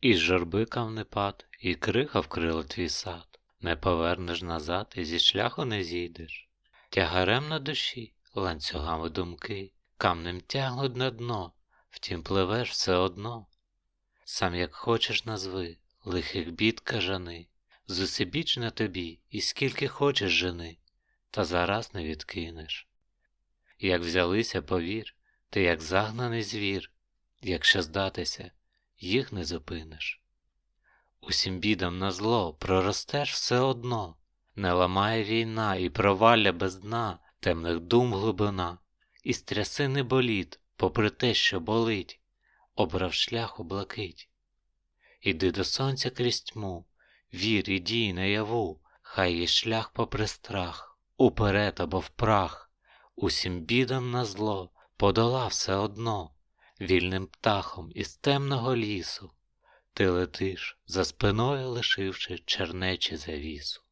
І журби камнепад, і крига вкрила твій сад, не повернеш назад і зі шляху не зійдеш. Тягарем на душі, ланцюгами думки, камнем тягнуть на дно, втім пливеш все одно. Сам як хочеш назви, лихих бід кажани, зусибіч на тобі, і скільки хочеш жени, та зараз не відкинеш. Як взялися, повір, ти як загнаний звір, якщо здатися, їх не зупиниш. Усім бідам на зло проростеш все одно, не ламає війна і провалля без дна, темних дум глибина, і стрясини боліт, попри те, що болить, обрав шлях у блакить. Іди до сонця крізь тьму, вір і дій наяву, хай є шлях попри страх, уперед або в прах, усім бідам на зло подолав все одно, вільним птахом із темного лісу. Ти летиш, за спиною лишивши чернечі завісу.